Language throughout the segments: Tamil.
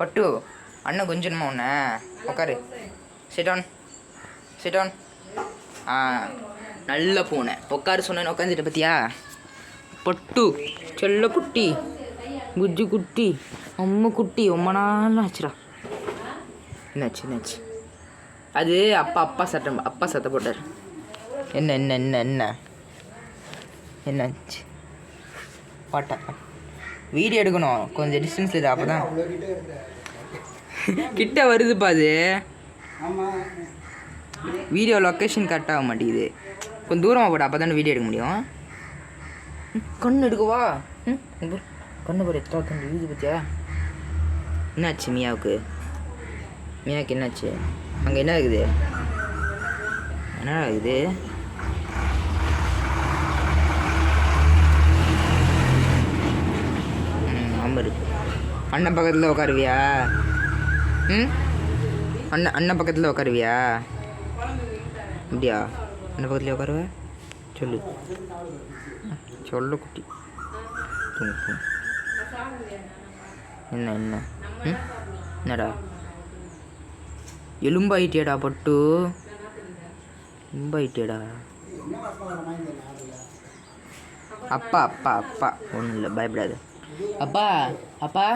பட்டு. அண்ணன் கொஞ்சமா உன்ன? உட்காரு சிட்டான் சிட்டான் ஆ நல்ல பூனை. உட்காரு சொன்னேன்னு உட்காந்துட்ட பார்த்தியா பட்டு. செல்ல குட்டி. குஜ்ஜு குட்டி. அம்ம குட்டி. ரொம்ப நாள் ஆச்சுடா. என்னாச்சு என்னாச்சு? அது அப்பா அப்பா சட்டம் அப்பா சத்த போட்டார். என்ன என்ன என்ன என்ன? என்னாச்சு? பாட்டா. வீடியோ எடுக்கணும். கொஞ்சம் டிஸ்டன்ஸ் இரு அப்போ தான் கிட்ட வருதுப்பா அது. வீடியோ லொக்கேஷன் கரெக்ட் ஆக மாட்டேங்குது. கொஞ்சம் தூரமாக போட அப்போ தானே வீடியோ எடுக்க முடியும். ம், கண்ணு எடுக்கவா ம். கண்ணு பாரு எத்தா கண்ணு வீது பத்தியா என்னாச்சு மியாவுக்கு? மியாவுக்கு என்னாச்சு? அங்கே என்ன இருக்குது? என்னடா இருக்குது ம் இருக்கு. அண்ணன் பக்கத்தில் உட்காருவியா ம்? அண்ணன் அண்ணன் பக்கத்தில் உட்காருவியா அப்படியா? அண்ணன் பக்கத்தில் உட்காருவ சொல்லு. சொல்லு குட்டி. என்ன என்ன? ம்? என்னடா? எலும்பாயிட்டியாடா பட்டு. எலும்பாயிட்டியடா. அப்பா அப்பா அப்பா. ஒன்றும் இல்லை பயப்படாது. அப்பா அப்பா.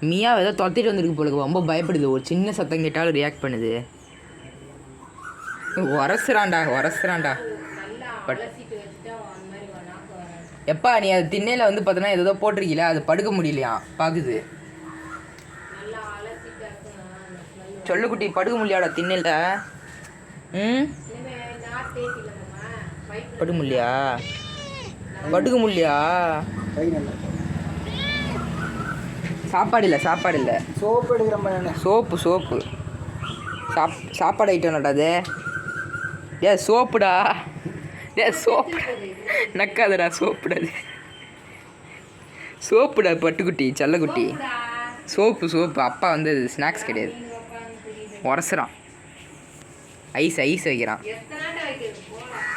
மியா ஏதோ துரத்திட்டு வந்திருக்கு போலுக்கு ரொம்ப பயப்படுது. ஒரு சின்ன சத்தம் கேட்டாலும் ரியாக்ட் பண்ணுது. உரசுறான்டா உரசுறான்டா. பட் எப்பா நீ அது திண்ணையில் வந்து பார்த்தோன்னா ஏதோ போட்டிருக்கீல அது படுக்க முடியலையா? பார்க்குது சொல்லுக்குட்டி படுக்க முடியாடா திண்ணையில்? ம்? படுக்க முடியா படுக்க முடியா சாப்பாடு இல்லை சாப்பாடு இல்லை சோப்பு எடுக்கிற சோப்பு சோப்பு. சாப் சாப்பாடு ஐட்டம்டா அது? ஏ சோப்புடா. ஏ சோப்பு. நக்காதடா சோப்புடா அது. சோப்புடா பட்டுக்குட்டி செல்லக்குட்டி. Soap soap. அப்பா வந்து அது ஸ்நாக்ஸ் கிடையாது. உரசுறான். ஐஸ் ஐஸ் வைக்கிறான்.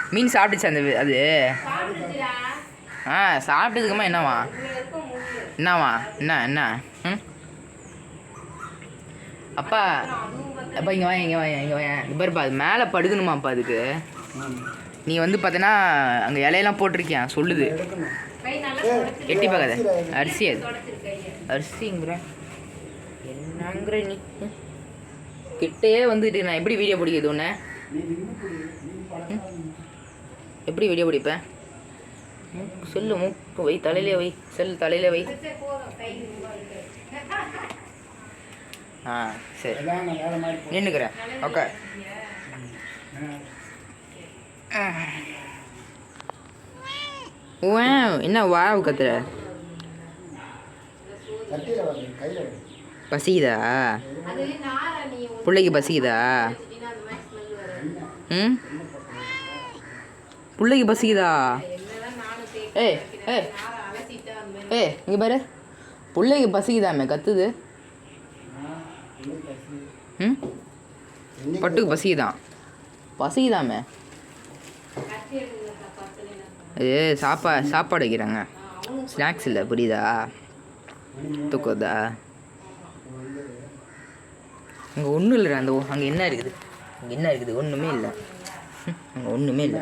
மீன் சாப்பிட்டுச்சு அந்த அது. ஆ சாப்பிட்டதுக்குமா என்னவா என்னவா என்ன என்ன? ம்? அப்பா அப்பா இங்கே வா இங்கே வா இங்கே வா இது பாருப்பா அது மேலே படுக்கணுமாப்பா அதுக்கு. நீ வந்து பார்த்தீங்கன்னா அங்கே இலையெல்லாம் போட்டிருக்கியா? சொல்லுது. எட்டி பார்க்காத. அரிசி அது. அரிசிங்கிற. என்னங்கிற நீ? ம்? கிட்டேயே வந்துட்டு நான் எப்படி வீடியோ பிடிக்கிறது உன்னை? எப்படி வீடியோ பிடிப்பேன்? மூக்கு சொல்லு மூக்கு வை தலையிலே வை செல் தலையிலே வை. ஆ சரி. நின்றுக்கிறேன் ஓகே. ஓ என்ன வா கத்துற? பசிக்குதா? பிள்ளைக்கு பசிக்குதா? ம்? பிள்ளைக்கு பசிக்குதா? ஏய் ஏய். ஏய் இங்கே பாரு. பிள்ளைக்கு பசிக்குதாமே கத்துது. ம்? பட்டுக்கு பசிக்குதான். பசிக்குதாமே? அது சாப்பா சாப்பாடு வைக்கிறாங்க. ஸ்நாக்ஸ் இல்லை புரியுதா? தூக்குதா அங்கே ஒன்றும் இல்லை அந்த அங்கே என்ன இருக்குது? அங்கே என்ன இருக்குது? ஒன்றுமே இல்லை. அங்கே ஒன்றுமே இல்லை.